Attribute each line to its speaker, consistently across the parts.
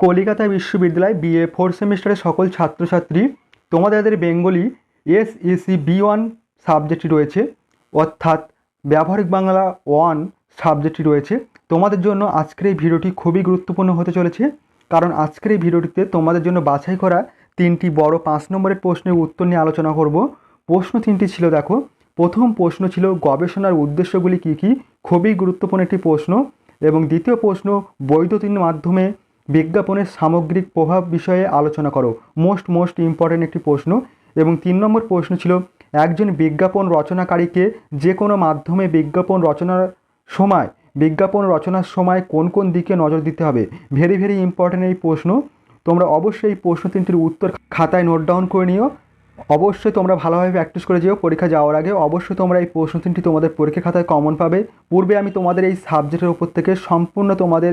Speaker 1: কলিকাতা বিশ্ববিদ্যালয় BA four সেমিস্টারের সকল ছাত্রছাত্রী, তোমাদের Bengali S EC B one সাবজেক্টটি রয়েছে, অর্থাৎ ব্যবহারিক বাংলা ওয়ান সাবজেক্টটি রয়েছে। তোমাদের জন্য আজকের এই ভিডিওটি খুবই গুরুত্বপূর্ণ হতে চলেছে, কারণ আজকের এই ভিডিওটিতে তোমাদের জন্য বাছাই করা তিনটি বড় পাঁচ নম্বরের প্রশ্নের উত্তর নিয়ে আলোচনা করব। প্রশ্ন তিনটি ছিল, দেখো, প্রথম প্রশ্ন ছিল, গবেষণার উদ্দেশ্যগুলি কী কী? খুবই গুরুত্বপূর্ণ একটি প্রশ্ন এবং দ্বিতীয় প্রশ্ন, বৈদ্যুতিন মাধ্যমে বিজ্ঞাপনের সামগ্রিক প্রভাব বিষয়ে আলোচনা করো। মোস্ট মোস্ট ইম্পর্ট্যান্ট একটি প্রশ্ন এবং তিন নম্বর প্রশ্ন ছিল, একজন বিজ্ঞাপন রচনাকারীকে যে কোনো মাধ্যমে বিজ্ঞাপন রচনার সময়, বিজ্ঞাপন রচনার সময় কোন কোন দিকে নজর দিতে হবে? ভেরি ভেরি ইম্পর্ট্যান্ট এই প্রশ্ন। তোমরা অবশ্যই এই প্রশ্ন তিনটির উত্তর খাতায় নোট ডাউন করে নিও। অবশ্যই তোমরা ভালোভাবে প্র্যাকটিস করে যেও। পরীক্ষা যাওয়ার আগে অবশ্যই তোমরা এই প্রশ্ন তিনটি তোমাদের পরীক্ষা খাতায় কমন পাবে। পূর্বে আমি তোমাদের এই সাবজেক্টের উপর থেকে সম্পূর্ণ তোমাদের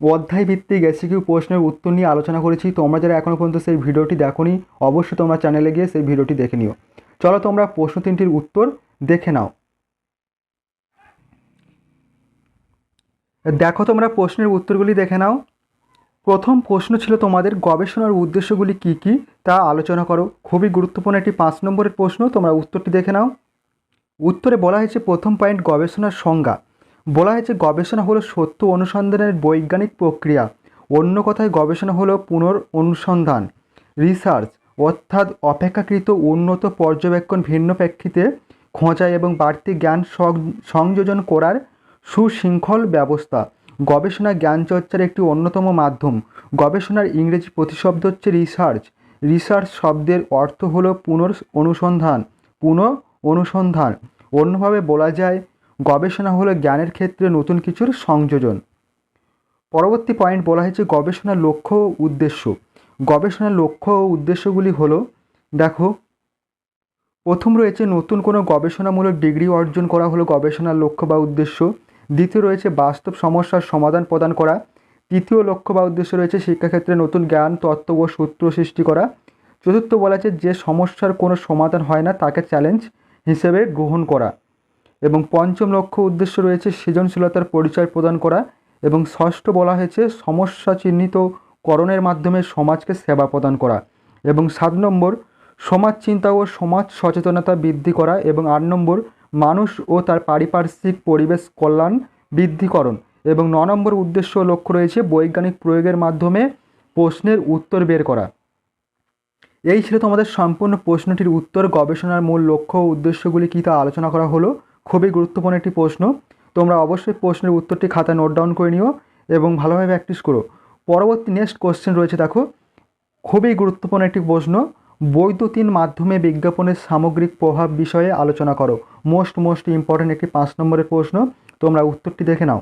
Speaker 1: অধ্যায় ভিত্তিক এসিকিউ প্রশ্নের উত্তর নিয়ে আলোচনা করেছি। তোমরা যারা এখনও পর্যন্ত সেই ভিডিওটি দেখোনি, অবশ্যই তোমরা চ্যানেলে গিয়ে সেই ভিডিওটি দেখে নিও। চলো তোমরা প্রশ্ন তিনটির উত্তর দেখে নাও। দেখো তোমরা প্রশ্নের উত্তরগুলি দেখে নাও। প্রথম প্রশ্ন ছিল তোমাদের গবেষণার উদ্দেশ্যগুলি কী কী, তা আলোচনা করো। খুবই গুরুত্বপূর্ণ একটি পাঁচ নম্বরের প্রশ্ন, তোমরা উত্তরটি দেখে নাও। উত্তরে বলা হয়েছে প্রথম পয়েন্ট গবেষণার সংজ্ঞা। বলা হয়েছে গবেষণা হলো সত্য অনুসন্ধানের বৈজ্ঞানিক প্রক্রিয়া। অন্য কথায় গবেষণা হলো পুনর অনুসন্ধান রিসার্চ অর্থাৎ অপেক্ষাকৃত উন্নত পর্যবেক্ষণ ভিন্ন প্রেক্ষিতে খোঁজা এবং বাড়তি জ্ঞান সংযোজন করার সুশৃঙ্খল ব্যবস্থা। গবেষণা জ্ঞান চর্চার একটি অন্যতম মাধ্যম। গবেষণার ইংরেজি প্রতিশব্দ হচ্ছে রিসার্চ রিসার্চ শব্দের অর্থ হলো পুনর অনুসন্ধান পুনঃ অনুসন্ধান অন্যভাবে বলা যায় গবেষণা হলো জ্ঞানের ক্ষেত্রে নতুন কিছুর সংযোজন। পরবর্তী পয়েন্ট বলা হয়েছে গবেষণার লক্ষ্য ও উদ্দেশ্য। গবেষণার লক্ষ্য ও উদ্দেশ্যগুলি হলো, দেখো, প্রথম রয়েছে নতুন কোনো গবেষণামূলক ডিগ্রি অর্জন করা হলো গবেষণার লক্ষ্য বা উদ্দেশ্য। দ্বিতীয় রয়েছে বাস্তব সমস্যার সমাধান প্রদান করা। তৃতীয় লক্ষ্য বা উদ্দেশ্য রয়েছে শিক্ষাক্ষেত্রে নতুন জ্ঞান, তত্ত্ব ও সূত্র সৃষ্টি করা। চতুর্থ বলা আছে যে সমস্যার কোনো সমাধান হয় না, তাকে চ্যালেঞ্জ হিসেবে গ্রহণ করা। এবং পঞ্চম লক্ষ্য উদ্দেশ্য রয়েছে সৃজনশীলতার পরিচয় প্রদান করা এবং ষষ্ঠ বলা হয়েছে সমস্যা চিহ্নিতকরণের মাধ্যমে সমাজকে সেবা প্রদান করা এবং সাত নম্বর সমাজ চিন্তা ও সমাজ সচেতনতা বৃদ্ধি করা এবং আট নম্বর, মানুষ ও তার পারিপার্শ্বিক পরিবেশ কল্যাণ বৃদ্ধিকরণ এবং ন নম্বর উদ্দেশ্য লক্ষ্য রয়েছে বৈজ্ঞানিক প্রয়োগের মাধ্যমে প্রশ্নের উত্তর বের করা। এই ছিল তোমাদের সম্পূর্ণ প্রশ্নটির উত্তর, গবেষণার মূল লক্ষ্য ও উদ্দেশ্যগুলি কী তা আলোচনা করা হলো। খুবই গুরুত্বপূর্ণ একটি প্রশ্ন। তোমরা অবশ্যই প্রশ্নের উত্তরটি খাতায় নোট ডাউন করে নিও এবং ভালোভাবে প্র্যাকটিস করো। পরবর্তী নেক্সট কোশ্চেন রয়েছে দেখো। খুবই গুরুত্বপূর্ণ একটি প্রশ্ন। বৈদ্যুতিন মাধ্যমে বিজ্ঞাপনের সামগ্রিক প্রভাব বিষয়ে আলোচনা করো। মোস্ট মোস্ট ইম্পর্ট্যান্ট একটি পাঁচ নম্বরের প্রশ্ন। তোমরা উত্তরটি দেখে নাও।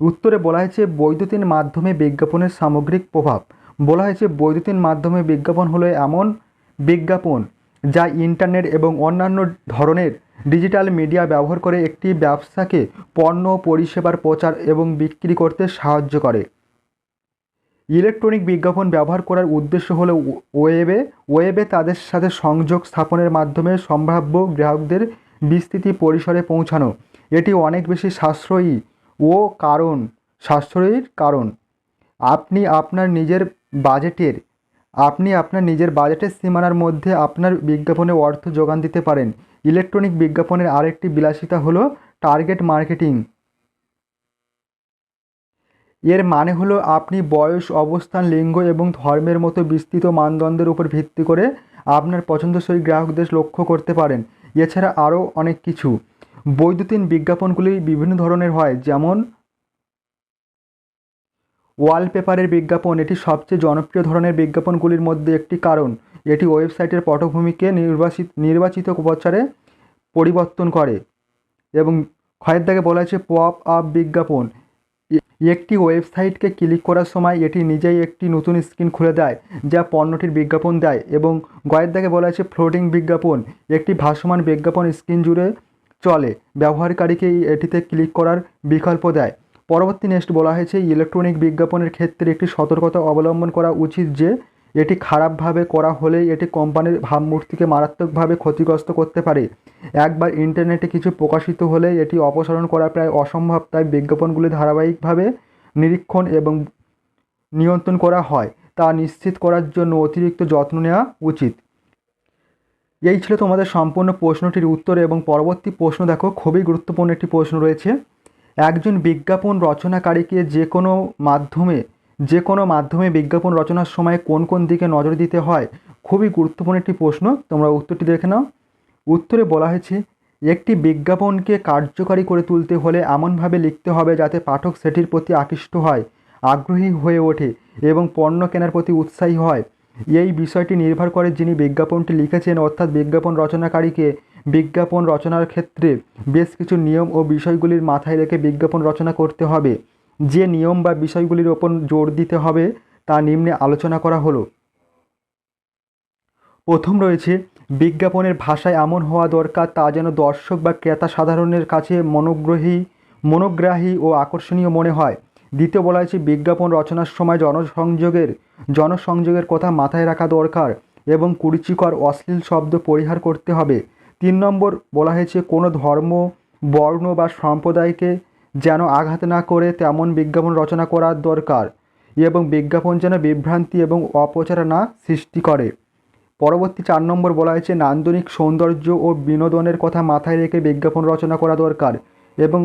Speaker 1: উত্তরে বলা হয়েছে বৈদ্যুতিন মাধ্যমে বিজ্ঞাপনের সামগ্রিক প্রভাব। বলা হয়েছে বৈদ্যুতিন মাধ্যমে বিজ্ঞাপন হলো এমন বিজ্ঞাপন যা ইন্টারনেট এবং অন্যান্য ধরনের ডিজিটাল মিডিয়া ব্যবহার করে একটি ব্যবসাকে পণ্য পরিষেবার প্রচার এবং বিক্রি করতে সাহায্য করে। ইলেকট্রনিক বিজ্ঞাপন ব্যবহার করার উদ্দেশ্য হলো ওয়েবে ওয়েবে তাদের সাথে সংযোগ স্থাপনের মাধ্যমে সম্ভাব্য গ্রাহকদের বিস্তৃতি পরিসরে পৌঁছানো। এটি অনেক বেশি সাশ্রয়ী ও কারণ, সাশ্রয়ীর কারণ। আপনি আপনার নিজের বাজেটের আপনি আপনার নিজের বাজেটের সীমানার মধ্যে আপনার বিজ্ঞাপনে অর্থ যোগান দিতে পারেন। ইলেকট্রনিক বিজ্ঞাপনের আরেকটি বিলাসিতা হলো টার্গেট মার্কেটিং। এর মানে হলো আপনি বয়স, অবস্থান, লিঙ্গ এবং ধর্মের মতো বিস্তৃত মানদণ্ডের উপর ভিত্তি করে আপনার পছন্দসই গ্রাহকদের লক্ষ্য করতে পারেন। এছাড়া আরও অনেক কিছু। বৈদ্যুতিন বিজ্ঞাপনগুলি বিভিন্ন ধরনের হয়, যেমন ওয়ালপেপারের বিজ্ঞাপন, এটি সবচেয়ে জনপ্রিয় ধরনের বিজ্ঞাপনগুলির মধ্যে একটি কারণ। এটি ওয়েবসাইটের পটভূমিকে নির্বাচিত নির্বাচিত প্রচারে পরিবর্তন করে এবং ক্ষয়ের দাগে বলা হয়েছে পপ আপ বিজ্ঞাপন। একটি ওয়েবসাইটকে ক্লিক করার সময় এটি নিজেই একটি নতুন স্ক্রিন খুলে দেয়, যা পণ্যটির বিজ্ঞাপন দেয় এবং গয়ের দাগে বলা হয়েছে ফ্লোটিং বিজ্ঞাপন। একটি ভাসমান বিজ্ঞাপন স্ক্রিন জুড়ে চলে ব্যবহারকারীকে এটিতে ক্লিক করার বিকল্প দেয়। পরবর্তী নেক্সট বলা হয়েছে ইলেকট্রনিক বিজ্ঞাপনের ক্ষেত্রে একটি সতর্কতা অবলম্বন করা উচিত যে, এটি খারাপভাবে করা হলে এটি কোম্পানির ভাবমূর্তিকে মারাত্মকভাবে ক্ষতিগ্রস্ত করতে পারে। একবার ইন্টারনেটে কিছু প্রকাশিত হলে এটি অপসারণ করা প্রায় অসম্ভব, তাই বিজ্ঞাপনগুলি ধারাবাহিকভাবে নিরীক্ষণ এবং নিয়ন্ত্রণ করা হয়, তা নিশ্চিত করার জন্য অতিরিক্ত যত্ন নেওয়া উচিত। এই ছিল তোমাদের সম্পূর্ণ প্রশ্নটির উত্তর এবং পরবর্তী প্রশ্ন দেখো, খুবই গুরুত্বপূর্ণ একটি প্রশ্ন রয়েছে। একজন বিজ্ঞাপন রচনাকারীকে যে কোনো মাধ্যমে, যে কোনো মাধ্যমে বিজ্ঞাপন রচনার সময় কোন কোন দিকে নজর দিতে হয়, খুবই গুরুত্বপূর্ণ একটি প্রশ্ন। তোমরা উত্তরটি দেখে নাও। উত্তরে বলা হয়েছে, একটি বিজ্ঞাপনকে কার্যকারী করে তুলতে হলে এমনভাবে লিখতে হবে যাতে পাঠক সেটির প্রতি আকৃষ্ট হয়, আগ্রহী হয়ে ওঠে এবং পণ্য কেনার প্রতি উৎসাহী হয়। এই বিষয়টি নির্ভর করে যিনি বিজ্ঞাপনটি লিখেছেন, অর্থাৎ বিজ্ঞাপন রচনাকারীকে বিজ্ঞাপন রচনার ক্ষেত্রে বেশ কিছু নিয়ম ও বিষয়গুলির মাথায় রেখে বিজ্ঞাপন রচনা করতে হবে। যে নিয়ম বা বিষয়গুলির ওপর জোর দিতে হবে, তা নিম্নে আলোচনা করা হলো। প্রথম রয়েছে, বিজ্ঞাপনের ভাষায় এমন হওয়া দরকার, তা যেন দর্শক বা ক্রেতা সাধারণের কাছে মনোগ্রহী, মনোগ্রাহী ও আকর্ষণীয় মনে হয়। দ্বিতীয় বলা হয়েছে, বিজ্ঞাপন রচনার সময় জনসংযোগের জনসংযোগের কথা মাথায় রাখা দরকার এবং কুরুচিকর, অশ্লীল শব্দ পরিহার করতে হবে। তিন নম্বর বলা হয়েছে, কোনো ধর্ম, বর্ণ বা সম্প্রদায়কে যেন আঘাত না করে তেমন বিজ্ঞাপন রচনা করার দরকার এবং বিজ্ঞাপন যেন বিভ্রান্তি এবং অপচার না সৃষ্টি করে। পরবর্তী চার নম্বর বলা হয়েছে, নান্দনিক সৌন্দর্য ও বিনোদনের কথা মাথায় রেখে বিজ্ঞাপন রচনা করা দরকার এবং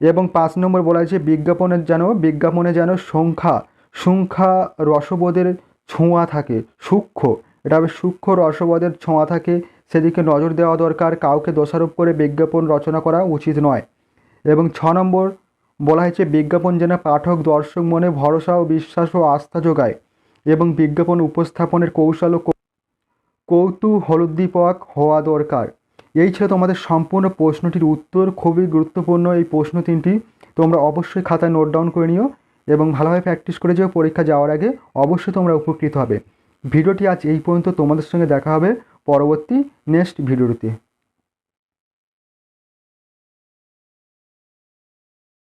Speaker 1: এবং পাঁচ নম্বর বলা হয়েছে বিজ্ঞাপনের যেন, বিজ্ঞাপনে যেন সংখ্যা সংখ্যা রসবোধের ছোঁয়া থাকে, সূক্ষ্ম, এটা হবে সূক্ষ্ম রসবোধের ছোঁয়া থাকে সেদিকে নজর দেওয়া দরকার, কাউকে দোষারোপ করে বিজ্ঞাপন রচনা করা উচিত নয়। এবং ছ নম্বর, বলা হয়েছে, বিজ্ঞাপন যেন পাঠক, দর্শক মনে ভরসা ও বিশ্বাস ও আস্থা যোগায় এবং বিজ্ঞাপন উপস্থাপনের কৌশল ও কৌতূহলোদ্দীপক হওয়া দরকার। এই ছিল তোমাদের সম্পূর্ণ প্রশ্নটির উত্তর। খুবই গুরুত্বপূর্ণ এই প্রশ্ন তিনটি। তোমরা অবশ্যই খাতায় নোট ডাউন করে নিও এবং ভালোভাবে প্র্যাকটিস করে যেও। পরীক্ষা যাওয়ার আগে অবশ্যই তোমরা উপকৃত হবে। ভিডিওটি আজ এই পর্যন্ত। তোমাদের সঙ্গে দেখা হবে। পরবর্তী নেক্সট ভিডিওতে